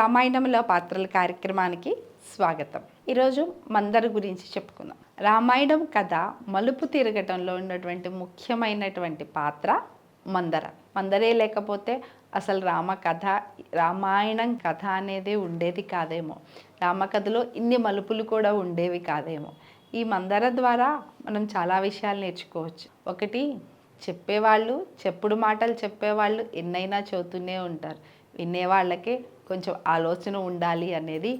రామాయణంలో పాత్రల కార్యక్రమానికి స్వాగతం. ఈరోజు మందర గురించి చెప్పుకుందాం. రామాయణం కథ మలుపు తిరగటంలో ఉన్నటువంటి ముఖ్యమైనటువంటి పాత్ర మందర. మందరే లేకపోతే అసలు రామ కథ రామాయణం కథ అనేది ఉండేది కాదేమో. రామకథలో ఇన్ని మలుపులు కూడా ఉండేవి కాదేమో. ఈ మందర ద్వారా మనం చాలా విషయాలు నేర్చుకోవచ్చు. ఒకటి చెప్పేవాళ్ళు చెప్పుడు మాటలు చెప్పేవాళ్ళు ఎన్నైనా చదువుతూనే ఉంటారు. వినేవాళ్ళకే కొంచెం ఆలోచన ఉండాలి అనేది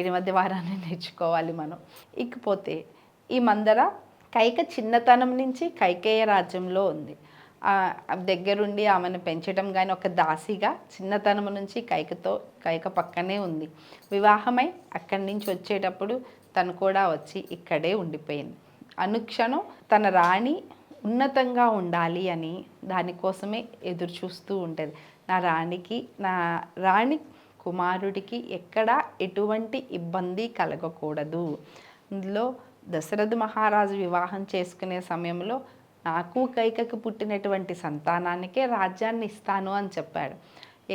ఎనిమిది వారాన్ని నేర్చుకోవాలి మనం. ఇకపోతే ఈ మందర కైక చిన్నతనం నుంచి కైకేయ రాజ్యంలో ఉంది. దగ్గరుండి ఆమెను పెంచడం కానీ ఒక దాసిగా చిన్నతనం నుంచి కైకతో కైక పక్కనే ఉంది. వివాహమై అక్కడి నుంచి వచ్చేటప్పుడు తను కూడా వచ్చి ఇక్కడే ఉండిపోయింది. అనుక్షణం తన రాణి ఉన్నతంగా ఉండాలి అని దానికోసమే ఎదురు చూస్తూ ఉంటుంది. నా రాణికి నా రాణి కుమారుడికి ఎక్కడా ఎటువంటి ఇబ్బంది కలగకూడదు. ఇందులో దశరథ మహారాజు వివాహం చేసుకునే సమయంలో నాకు కైకకు పుట్టినటువంటి సంతానానికే రాజ్యాన్ని ఇస్తాను అని చెప్పాడు.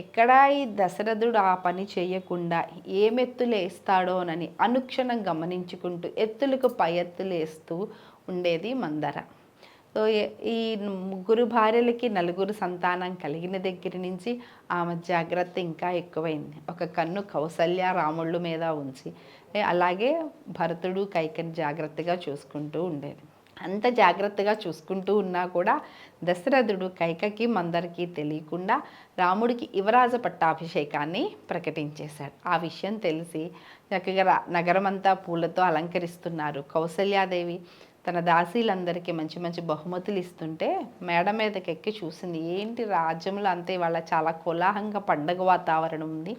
ఎక్కడా ఈ దశరథుడు ఆ పని చేయకుండా ఏమెత్తులు వేస్తాడోనని అనుక్షణం గమనించుకుంటూ ఎత్తులకు పై ఎత్తులు వేస్తూ ఉండేది మందర. సో ఈ ముగ్గురు భార్యలకి నలుగురు సంతానం కలిగిన దగ్గర నుంచి ఆమె జాగ్రత్త ఇంకా ఎక్కువైంది. ఒక కన్ను కౌసల్య రాముళ్ళు మీద ఉంచి అలాగే భరతుడు కైకని జాగ్రత్తగా చూసుకుంటూ ఉండేది. అంత జాగ్రత్తగా చూసుకుంటూ ఉన్నా కూడా దశరథుడు కైకకి మందరికి తెలియకుండా రాముడికి యువరాజ పట్టాభిషేకాన్ని ప్రకటించేశాడు. ఆ విషయం తెలిసి చక్కగా నగరమంతా పూలతో అలంకరిస్తున్నారు కౌసల్యాదేవి. తన దాసీలందరికీ మంచి మంచి బహుమతులు ఇస్తుంటే మేడ మీదకి ఎక్కి చూసింది ఏంటి రాజ్యంలో అంతే వాళ్ళ చాలా కోలాహంగా పండగ వాతావరణం ఉంది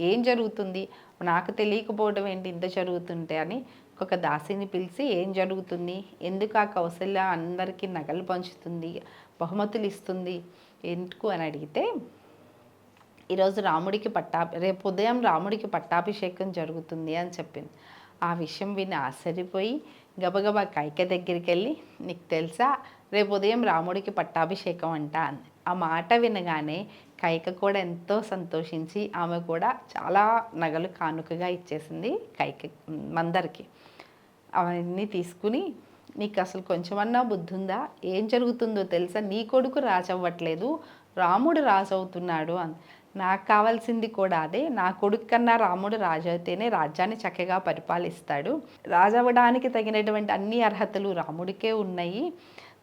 ఏం జరుగుతుంది? నాకు తెలియకపోవడం ఏంటి ఇంత జరుగుతుంటే? అని ఒక దాసిని పిలిచి ఏం జరుగుతుంది? ఎందుకు ఆ కౌశల్య అందరికీ నగలు పంచుతుంది బహుమతులు ఇస్తుంది? ఎందుకు? అని అడిగితే ఈరోజు రాముడికి పట్టా రేపు ఉదయం రాముడికి పట్టాభిషేకం జరుగుతుంది అని చెప్పింది. ఆ విషయం విని ఆశ్చర్యపోయి గబగబా కైక దగ్గరికి వెళ్ళి నీకు తెలుసా? రేపు ఉదయం రాముడికి పట్టాభిషేకం అంట అంది. ఆ మాట వినగానే కైక కూడా ఎంతో సంతోషించి ఆమె కూడా చాలా నగలు కానుకగా ఇచ్చేసింది కైక మందరికి. అవన్నీ తీసుకుని నీకు అసలు కొంచెమన్నా బుద్ధి ఉందా ఏం జరుగుతుందో తెలుసా? నీ కొడుకు రాజు అవ్వట్లేదు రాముడు రాజు అవుతున్నాడు అని నాకు కావాల్సింది కూడా అదే. నా కొడుకు కన్నా రాముడు రాజు అయితేనే రాజ్యాన్ని చక్కగా పరిపాలిస్తాడు. రాజవ్వడానికి తగినటువంటి అన్ని అర్హతలు రాముడికే ఉన్నాయి.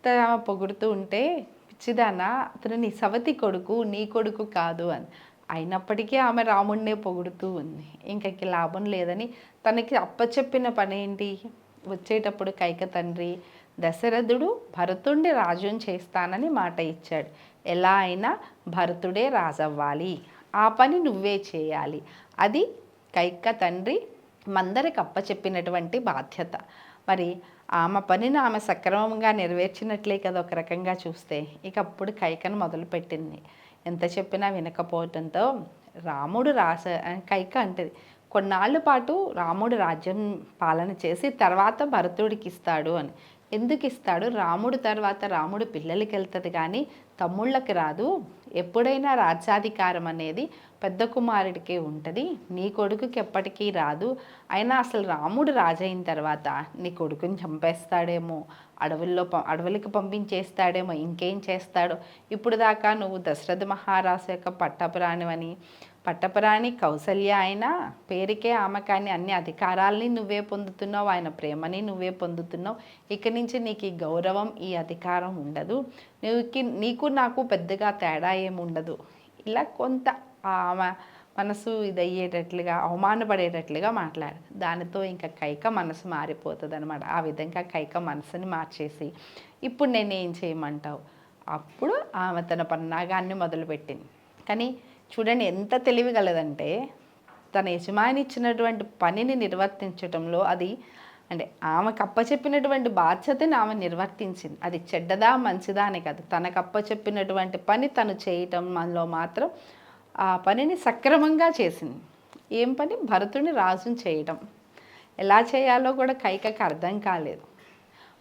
త- ఆమె పొగుడుతూ ఉంటే పిచ్చిదానా అతను నీ సవతి కొడుకు నీ కొడుకు కాదు అని. అయినప్పటికీ ఆమె రాముడినే పొగుడుతూ ఉంది. ఇంకకి లాభం లేదని తనకి అప్పచెప్పిన పని ఏంటి? వచ్చేటప్పుడు కైక తండ్రి దశరథుడు భరతుడిని రాజుని చేస్తానని మాట ఇచ్చాడు. ఎలా అయినా భరతుడే రాజవ్వాలి. ఆ పని నువ్వే చేయాలి. అది కైక తండ్రి మందరికి అప్పచెప్పినటువంటి బాధ్యత. మరి ఆమె పనిని ఆమె సక్రమంగా నెరవేర్చినట్లే కదా ఒక రకంగా చూస్తే. ఇక అప్పుడు కైకను మొదలుపెట్టింది. ఎంత చెప్పినా వినకపోవడంతో రాముడు రాస కైక అంటది. కొన్నాళ్ళ పాటు రాముడు రాజ్యం పాలన చేసి తర్వాత భరతుడికి ఇస్తాడు అని. ఎందుకు ఇస్తాడు రాముడు తర్వాత రాముడు పిల్లలకి వెళ్తుంది కానీ తమ్ముళ్ళకి రాదు. ఎప్పుడైనా రాజ్యాధికారం అనేది పెద్ద కుమారుడికే ఉంటుంది. నీ కొడుకుకి ఎప్పటికీ రాదు. అయినా అసలు రాముడు రాజైన తర్వాత నీ కొడుకుని చంపేస్తాడేమో? అడవుల్లో ప అడవులకి పంపించేస్తాడేమో? ఇంకేం చేస్తాడో? ఇప్పుడు దాకా నువ్వు దశరథ మహారాజు యొక్క పట్టపురాణివని పట్టపురాణి కౌసల్య అయినా పేరుకే ఆమె కానీ అన్ని అధికారాల్ని నువ్వే పొందుతున్నావు ఆయన ప్రేమని నువ్వే పొందుతున్నావు. ఇక నుంచి నీకు ఈ గౌరవం ఈ అధికారం ఉండదు. నీకు నీకు నాకు పెద్దగా తేడా ఏముండదు ఇలా కొంత ఆమె మనసు ఇదయ్యేటట్లుగా అవమానపడేటట్లుగా మాట్లాడు. దానితో ఇంకా కైక మనసు మారిపోతుంది అనమాట ఆ విధంగా కైక మనసుని మార్చేసి ఇప్పుడు నేనేం చేయమంటావు? అప్పుడు ఆమె తన పన్నాగాన్ని మొదలుపెట్టింది. కానీ చూడండి ఎంత తెలివిగలదంటే తన యజమాని ఇచ్చినటువంటి పనిని నిర్వర్తించడంలో అది అంటే ఆమెకు అప్పచెప్పినటువంటి బాధ్యతని ఆమె నిర్వర్తించింది. అది చెడ్డదా మంచిదా అని కాదు. తనకు అప్పచెప్పినటువంటి పని తను చేయటం మనలో మాత్రం ఆ పనిని సక్రమంగా చేసింది. ఏం పని? భరతుని రాజుని చేయటం. ఎలా చేయాలో కూడా కైకకు అర్థం కాలేదు.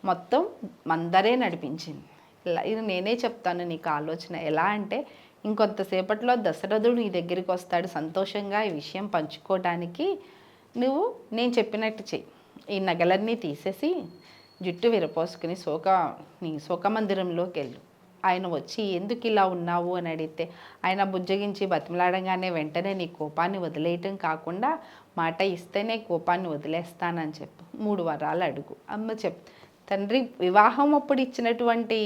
మొత్తం మందరే నడిపించింది. ఇది నేనే చెప్తాను నీకు ఆలోచన. ఎలా అంటే ఇంకొంతసేపట్లో దశరథుడు నీ దగ్గరికి వస్తాడు సంతోషంగా ఈ విషయం పంచుకోవడానికి నువ్వు నేను చెప్పినట్టు చెయ్యి ఈ నగలన్నీ తీసేసి జుట్టు విరపోసుకుని శోక నీ శోక మందిరంలోకి వెళ్ళు. ఆయన వచ్చి ఎందుకు ఇలా ఉన్నావు? అని అడిగితే ఆయన బుజ్జగించి బతిమలాడంగానే వెంటనే నీ కోపాన్ని వదిలేయటం కాకుండా మాట ఇస్తేనే కోపాన్ని వదిలేస్తానని చెప్పు. మూడు వరాలు అడుగు. అమ్మ చెప్ తండ్రి వివాహం అప్పుడు ఇచ్చినటువంటి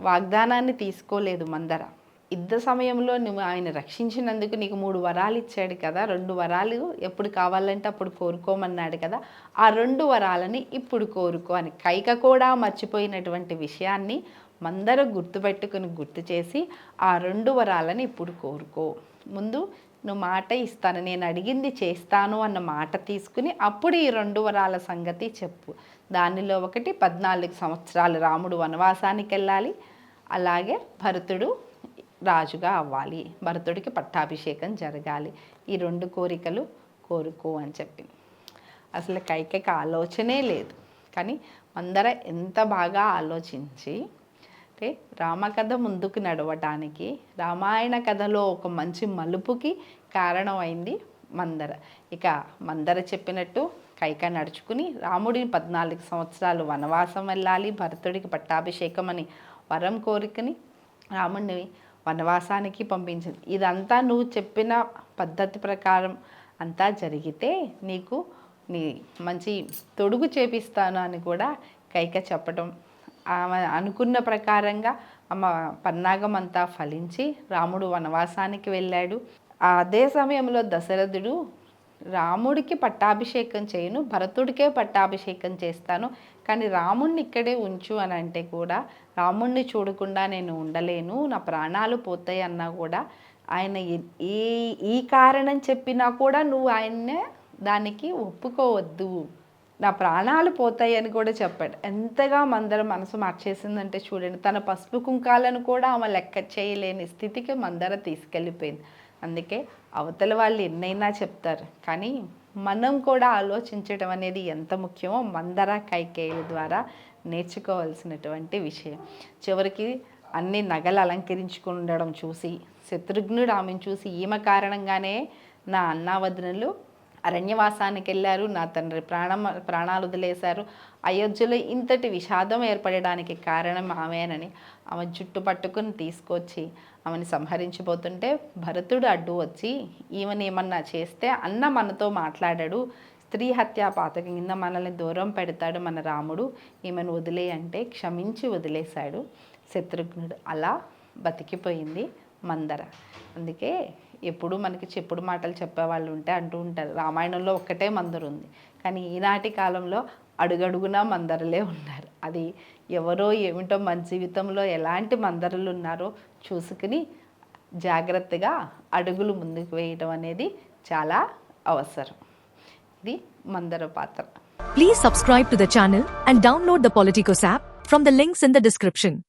వాగ్దానాన్ని తీసుకోలేదు మందర. యుద్ధ సమయంలో నువ్వు ఆయన రక్షించినందుకు నీకు మూడు వరాలు ఇచ్చాడు కదా రెండు వరాలు ఎప్పుడు కావాలంటే అప్పుడు కోరుకోమన్నాడు కదా ఆ రెండు వరాలని ఇప్పుడు కోరుకో అని కైక కూడా మర్చిపోయినటువంటి విషయాన్ని మందర గుర్తుపెట్టుకుని గుర్తు చేసి ఆ రెండు వరాలని ఇప్పుడు కోరుకో. ముందు నువ్వు మాట ఇస్తాను నేను అడిగింది చేస్తాను అన్న మాట తీసుకుని అప్పుడు ఈ రెండు వరాల సంగతి చెప్పు. దానిలో ఒకటి పద్నాలుగు సంవత్సరాలు రాముడు వనవాసానికి వెళ్ళాలి అలాగే భరతుడు రాజుగా అవ్వాలి భరతుడికి పట్టాభిషేకం జరగాలి. ఈ రెండు కోరికలు కోరుకో అని చెప్పింది అసలు కైకకి ఆలోచనే లేదు. కానీ అందర ఎంత బాగా ఆలోచించి ఓకే? రామకథ ముందుకు నడవటానికి రామాయణ కథలో ఒక మంచి మలుపుకి కారణమైంది మందర. ఇక మందర చెప్పినట్టు కైక నడుచుకుని రాముడిని పద్నాలుగు సంవత్సరాలు వనవాసం వెళ్ళాలి భరతుడికి పట్టాభిషేకం అని వరం కోరికని రాముడిని వనవాసానికి పంపించింది. ఇదంతా నువ్వు చెప్పిన పద్ధతి ప్రకారం అంతా జరిగితే నీకు నీ మంచి తొడుగు చేపిస్తాను అని కూడా కైక చెప్పడం ఆమె అనుకున్న ప్రకారంగా ఆమె పన్నాగం అంతా ఫలించి రాముడు వనవాసానికి వెళ్ళాడు. అదే సమయంలో దశరథుడు రాముడికి పట్టాభిషేకం చేయను భరతుడికే పట్టాభిషేకం చేస్తాను కానీ రాముణ్ణి ఇక్కడే ఉంచు అని అంటే కూడా రాముణ్ణి చూడకుండా నేను ఉండలేను నా ప్రాణాలు పోతాయి అన్నా కూడా ఆయన ఈ ఈ కారణం చెప్పినా కూడా నువ్వు ఆయన్నే దానికి ఒప్పుకోవద్దు. నా ప్రాణాలు పోతాయి అని కూడా చెప్పాడు. ఎంతగా మందర మనసు మార్చేసిందంటే చూడండి తన పసుపు కుంకాలను కూడా ఆమె లెక్క చేయలేని స్థితికి మందర తీసుకెళ్ళిపోయింది. అందుకే అవతల వాళ్ళు ఎన్నైనా చెప్తారు కానీ మనం కూడా ఆలోచించడం అనేది ఎంత ముఖ్యమో మందర కైకేయుల ద్వారా నేర్చుకోవాల్సినటువంటి విషయం. చివరికి అన్ని నగలు అలంకరించుకుండడం చూసి శత్రుఘ్నుడు ఆమెను చూసి ఈమె కారణంగానే నా అన్నావదనలు అరణ్యవాసానికి వెళ్ళారు నా తండ్రి ప్రాణం ప్రాణాలు వదిలేశారు. అయోధ్యలో ఇంతటి విషాదం ఏర్పడడానికి కారణం ఆమెనని ఆమె జుట్టు పట్టుకుని తీసుకొచ్చి ఆమెను సంహరించిపోతుంటే భరతుడు అడ్డు వచ్చి ఈమెను ఏమన్నా చేస్తే అన్న మనతో మాట్లాడాడు. స్త్రీ హత్యా పాతకం కింద మనల్ని దూరం పెడతాడు మన రాముడు. ఈమెను వదిలే అంటే క్షమించి వదిలేశాడు శత్రుఘ్నుడు. అలా బతికిపోయింది మందర. అందుకే ఎప్పుడు మనకి చెప్పుడు మాటలు చెప్పేవాళ్ళు ఉంటే అంటూ ఉంటారు. రామాయణంలో ఒక్కటే మందరు ఉంది. కానీ ఈనాటి కాలంలో అడుగడుగునా మందరలే ఉన్నారు. అది ఎవరో ఏమిటో మన జీవితంలో ఎలాంటి మందరులు ఉన్నారో చూసుకుని జాగ్రత్తగా అడుగులు ముందుకు వేయడం అనేది చాలా అవసరం. ఇది మందర పాత్ర. Please subscribe to the channel and download the Politikos app from the links in the description